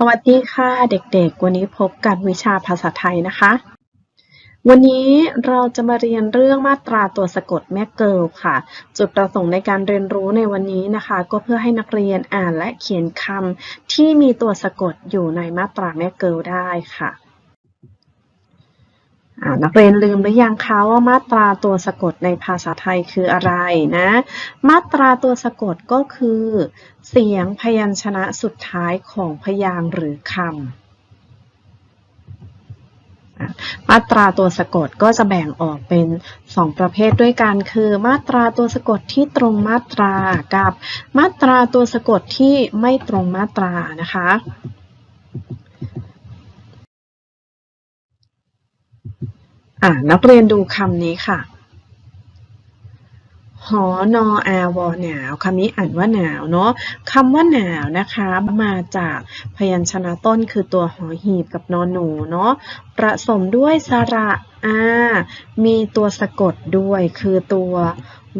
สวัสดีค่ะเด็กๆ วันนี้พบกับวิชาภาษาไทยนะคะ วันนี้เราจะมาเรียนเรื่องมาตราตัวสะกดแม่เกิลค่ะ จุดประสงค์ในการเรียนรู้ในวันนี้นะคะ ก็เพื่อให้นักเรียนอ่านและเขียนคำที่มีตัวสะกดอยู่ในมาตราแม่เกิลได้ค่ะ นักเรียนลืมหรือยังคะว่ามาตราตัวสะกดในภาษาไทยคืออะไรนะ มาตราตัวสะกดก็คือ เสียงพยัญชนะสุดท้ายของพยางค์หรือคำมาตราตัวสะกดก็จะแบ่งออกเป็น 2 ประเภทด้วยกันคือ มาตราตัวสะกดที่ตรงมาตรากับมาตราตัวสะกดที่ไม่ตรงมาตรานะคะ อ่านักเรียนดูคำนี้ค่ะ หอนออาวอหนาวคำนี้อ่านว่าหนาวเนาะคำว่าหนาวนะคะ มาจากพยัญชนะต้นคือตัวหอหีบกับนอนหนูเนาะประสมด้วยสระอามีตัวสะกดด้วยคือตัว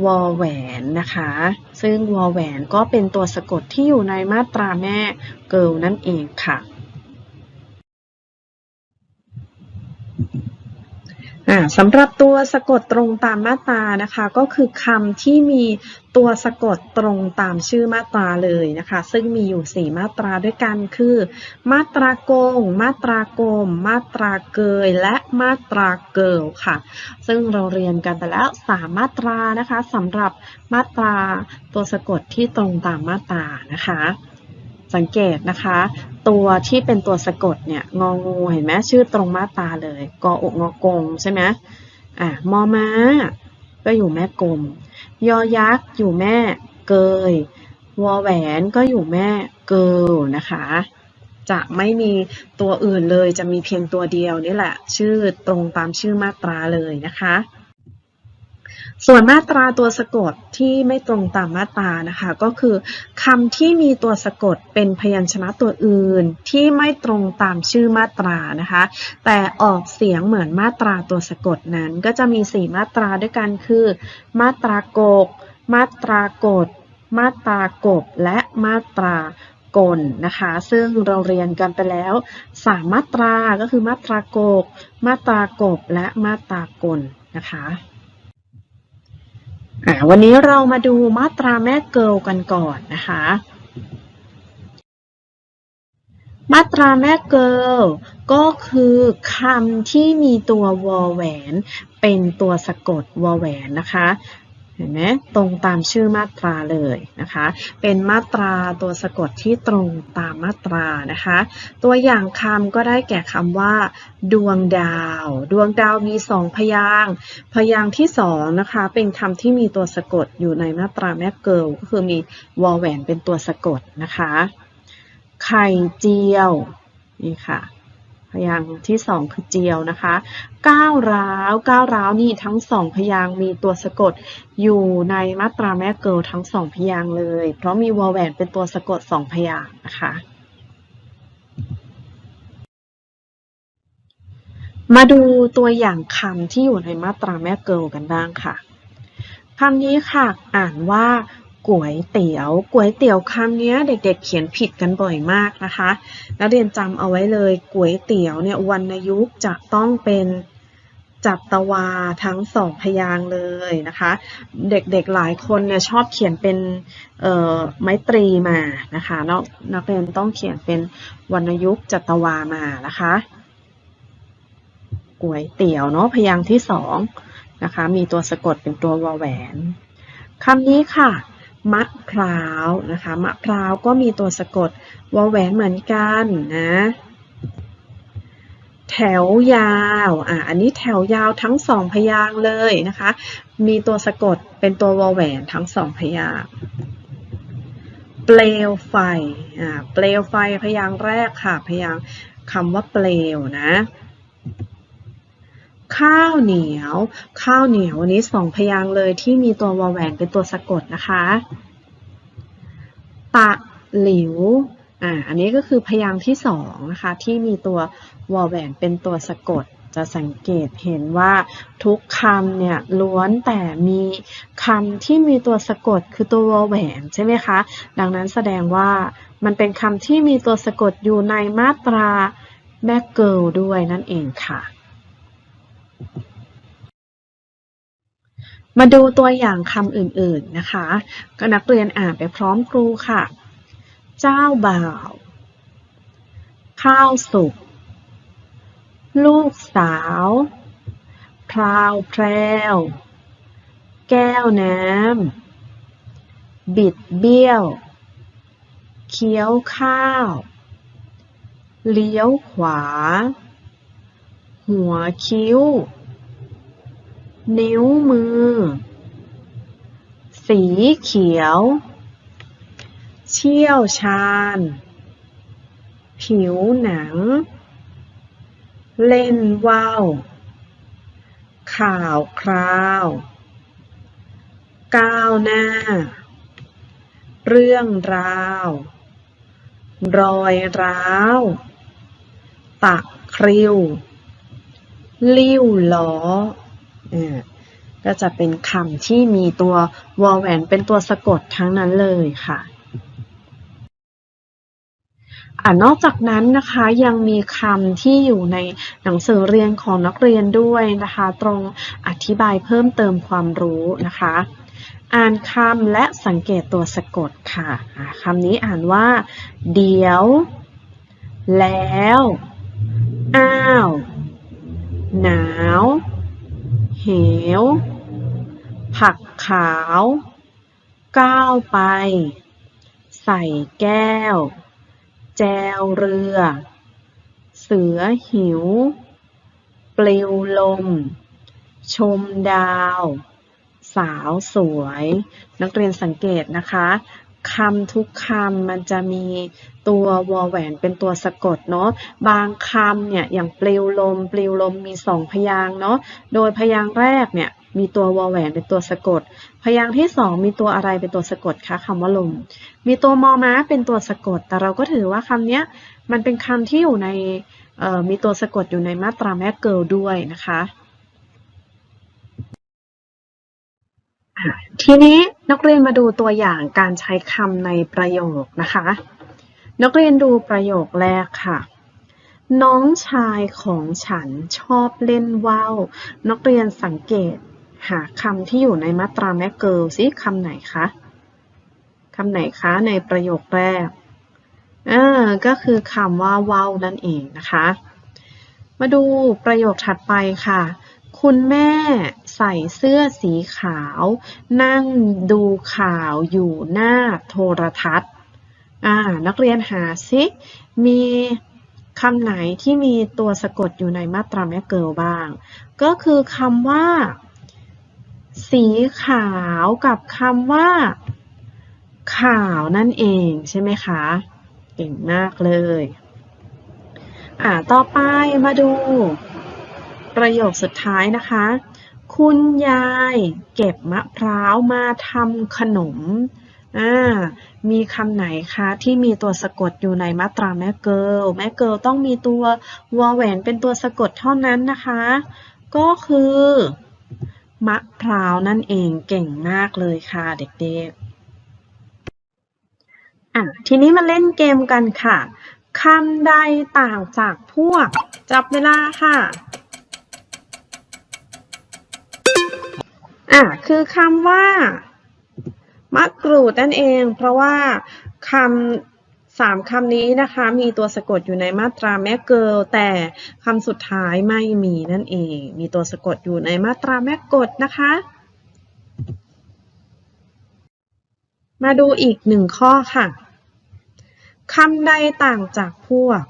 วอแหวนนะคะ ซึ่งวอแหวนก็เป็นตัวสะกดที่อยู่ในมาตราแม่เกิลนั่นเองค่ะ อ่า สำหรับตัวสะกดตรงตามมาตรานะคะ ก็คือคำที่มีตัวสะกดตรงตามชื่อมาตราเลยนะคะ ซึ่งมีอยู่ 4 มาตราด้วยกันคือ มาตราโกง มาตรากม มาตราเกย และมาตราเกิลค่ะ ซึ่งเราเรียนกันไปแล้ว 3 มาตรานะคะสำหรับมาตราตัวสะกดที่ตรงตามมาตรานะคะ สังเกตนะคะ ตัวที่เป็นตัวสะกดเนี่ยงองูเห็นไหมชื่อตรงมาตราเลยกออกงอกงใช่ไหมอะมอม้า ก็อยู่แม่กลม ยอยักษ์อยู่แม่เกยวอแหวนก็อยู่แม่เกิลนะคะ จะไม่มีตัวอื่นเลยจะมีเพียงตัวเดียวนี่แหละ ชื่อตรงตามชื่อมาตราเลยนะคะ ส่วนมาตราตัวสะกดที่ไม่ตรงตามมาตรานะคะ ก็คือคำที่มีตัวสะกดเป็นพยัญชนะตัวอื่นที่ไม่ตรงตามชื่อมาตรานะคะ แต่ออกเสียงเหมือนมาตราตัวสะกดนั้น ก็จะมี 4 มาตราด้วยกันคือ มาตรากก มาตรากดมาตรากบ และมาตรากลนะคะ ซึ่งเราเรียนกันไปแล้ว 3 มาตราก็คือมาตรากก มาตรากบ และมาตรากลนะคะ วันนี้เรามาดูมาตราแม่เกิลกันก่อนนะคะ มาตราแม่เกิลก็คือคำที่มีตัววอแหวน เป็นตัวสะกดวอแหวนนะคะ เห็นไหมตรงตามชื่อมาตราเลยนะคะ เป็นมาตราตัวสะกดที่ตรงตามมาตรานะคะ ตัวอย่างคำก็ได้แก่คำว่า ดวงดาว ดวงดาวมีสองพยางพยางที่สองนะคะ เป็นคำที่มีตัวสะกดอยู่ในมาตราแม่เกิลก็คือมีวอลแหวนเป็นตัวสะกดนะคะ ไข่เจียวนี่ค่ะ พยางค์ที่สองคือเจียวนะคะก้าวร้าวก้าวร้าวนี่ทั้งสองพยางค์มีตัวสะกดอยู่ในมาตราแม่เกิลทั้งสองพยางค์เลย เพราะมีวอแหวนเป็นตัวสะกดสองพยางค์นะคะมาดูตัวอย่างคำที่อยู่ในมาตราแม่เกิลกันบ้างค่ะคำนี้ค่ะ อ่านว่า ก๋วยเตี๋ยวก๋วยเตี๋ยวคำนี้เด็กๆ เขียนผิดกันบ่อยมากนะคะ นักเรียนจำเอาไว้เลยก๋วยเตี๋ยวเนี่ยวรรณยุกต์จะต้องเป็นจัตวาทั้งสองพยางเลยนะคะ เด็กๆหลายคนเนี่ยชอบเขียนเป็นไม้ตรีมานะคะนักนักเรียนต้องเขียนเป็นวรรณยุกต์จัตวามานะคะก๋วยเตี๋ยวเนาะพยางที่สองนะคะ มีตัวสะกดเป็นตัววอแหวนคำนี้ค่ะ มะพร้าวนะคะมะพร้าวก็มีตัวสะกดวอแหวนเหมือนกันนะแถวยาว อะ อันนี้แถวยาวทั้งสองพยางเลยนะคะ มีตัวสะกดเป็นตัววอแหวนทั้งสองพยางเปลวไฟ อ่า เปลวไฟพยางแรกค่ะ พยางคำว่าเปลวนะ ข้าวเหนียว ข้าวเหนียวอันนี้สองพยางค์เลยที่มีตัววอแหวนเป็นตัวสะกดนะคะ ตะหลิว อ่า อันนี้ก็คือพยางค์ที่สองนะคะ ที่มีตัววอแหวนเป็นตัวสะกด จะสังเกตเห็นว่าทุกคำเนี่ยล้วนแต่มีคำที่มีตัวสะกดคือตัววอแหวนใช่ไหมคะ ดังนั้นแสดงว่ามันเป็นคำที่มีตัวสะกดอยู่ในมาตราแม่เกิลด้วยนั่นเองค่ะ มาดูตัวอย่างคำอื่นๆนะคะ ก็นักเรียนอ่านไปพร้อมครูค่ะ เจ้าบ่าว ข้าวสุก ลูกสาว พราวแพรว แก้วน้ำ บิดเบี้ยว เคี้ยวข้าว เลี้ยวขวา หัวคิ้ว นิ้วมือ สีเขียว เชี่ยวชาญ ผิวหนัง เล่นว่าว ข่าวคราว ก้าวหน้า เรื่องราว รอยร้าว ตักคริว ลิ้วล้ออก็จะเป็นคำที่มีตัววอแหวนเป็นตัวสะกดทั้งนั้นเลยค่ะนอกจากนั้นนะคะยังมีคำที่อยู่ในหนังสือเรียนของนักเรียนด้วยนะคะ ตรงอธิบายเพิ่มเติมความรู้นะคะ อ่านคำและสังเกตตัวสะกดค่ะคำนี้อ่านว่า เดี๋ยว แล้ว อ้าว หนาว เหว ผักขาว ก้าวไป ใส่แก้ว แจวเรือ เสือหิว ปลิวลม ชมดาว สาวสวย นักเรียนสังเกตนะคะ คำทุกคำมันจะมีตัววอแหวนเป็นตัวสะกดเนาะบางคำเนี่ยอย่างปลิวลม ปลิวลมมีสองพยางเนาะโดยพยางแรกเนี่ยมีตัววอแหวนเป็นตัวสะกด พยางค์ที่สองมีตัวอะไรเป็นตัวสะกดคะคำว่าลม มีตัวมอม้าเป็นตัวสะกด แต่เราก็ถือว่าคำเนี้ยมันเป็นคำที่อยู่ในมีตัวสะกดอยู่ในมาตราแม่เกิลด้วยนะคะ ทีนี้นักเรียนมาดูตัวอย่างการใช้คำในประโยคนะคะ นักเรียนดูประโยคแรกค่ะ น้องชายของฉันชอบเล่นว่าวนักเรียนสังเกตหาคำที่อยู่ในมาตราแม่เกิลซิคำไหนคะคำไหนคะในประโยคแรกเออก็คือคำว่าว่าวนั่นเองนะคะ มาดูประโยคถัดไปค่ะ คุณแม่ใส่เสื้อสีขาว นั่งดูข่าวอยู่หน้าโทรทัศน์อ่านักเรียนหาซิมีคำไหนที่มีตัวสะกดอยู่ในมาตราแม่เกิลบ้าง ก็คือคำว่า สีขาวกับคำว่า ข่าวนั่นเองใช่ไหมคะ เก่งมากเลย อ่าต่อไปมาดู ประโยคสุดท้ายนะคะ คุณยายเก็บมะพร้าวมาทำขนมมีคำไหนคะที่มีตัวสะกดอยู่ในมาตราแม่เกิลแม่เกิลต้องมีตัววอแหวนเป็นตัวสะกดเท่านั้นนะคะ ก็คือ มะพร้าวนั่นเองเก่งมากเลยค่ะเด็กๆอะทีนี้มาเล่นเกมกันค่ะคำใดต่างจากพวก จับเวลาค่ะ อะคือคำว่ามะกรูดนั่นเอง เพราะว่าคำสามคำนี้นะคะ มีตัวสะกดอยู่ในมาตราแม่เกิลแต่คำสุดท้ายไม่มีนั่นเอง มีตัวสะกดอยู่ในมาตราแม่กดนะคะ มาดูอีกหนึ่งข้อค่ะคำใดต่างจากพวก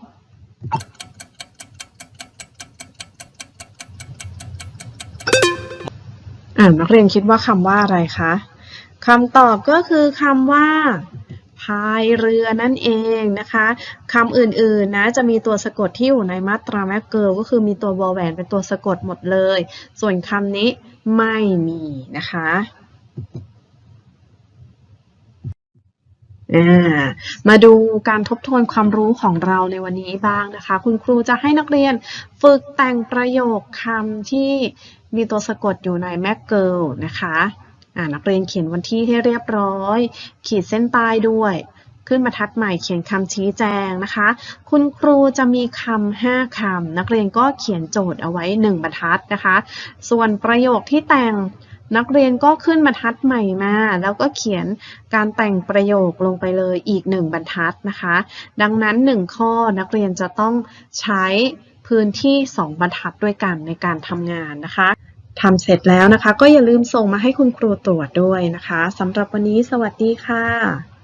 อ่านักเรียนคิดว่าคำว่าอะไรคะคำตอบก็คือคำว่าพายเรือนั่นเองนะคะคำอื่นๆนะจะมีตัวสะกดที่อยู่ในมาตราแมกเกิลก็คือมีตัววอลแหวนเป็นตัวสะกดหมดเลย ส่วนคำนี้ไม่มีนะคะมาดูการทบทวนความรู้ของเราในวันนี้บ้างนะคะ คุณครูจะให้นักเรียนฝึกแต่งประโยคคำที่ มีตัวสะกดอยู่ในแม็กเกิลนะคะอ่านักเรียนเขียนวันที่ให้เรียบร้อย ขีดเส้นใต้ด้วย ขึ้นบรรทัดใหม่เขียนคำชี้แจงนะคะ คุณครูจะมีคำห้าคำนักเรียนก็เขียนโจทย์เอาไว้หนึ่งบรรทัดนะคะ ส่วนประโยคที่แต่งนักเรียนก็ขึ้นบรรทัดใหม่มาแล้วก็เขียนการแต่งประโยคลงไปเลยอีกหนึ่งบรรทัดนะคะ ดังนั้นหนึ่งข้อนักเรียนจะต้องใช้พื้นที่สองบรรทัดด้วยกันในการทำงานนะคะ ทำเสร็จแล้วนะคะ ก็อย่าลืมส่งมาให้คุณครูตรวจด้วยนะคะสำหรับวันนี้สวัสดีค่ะ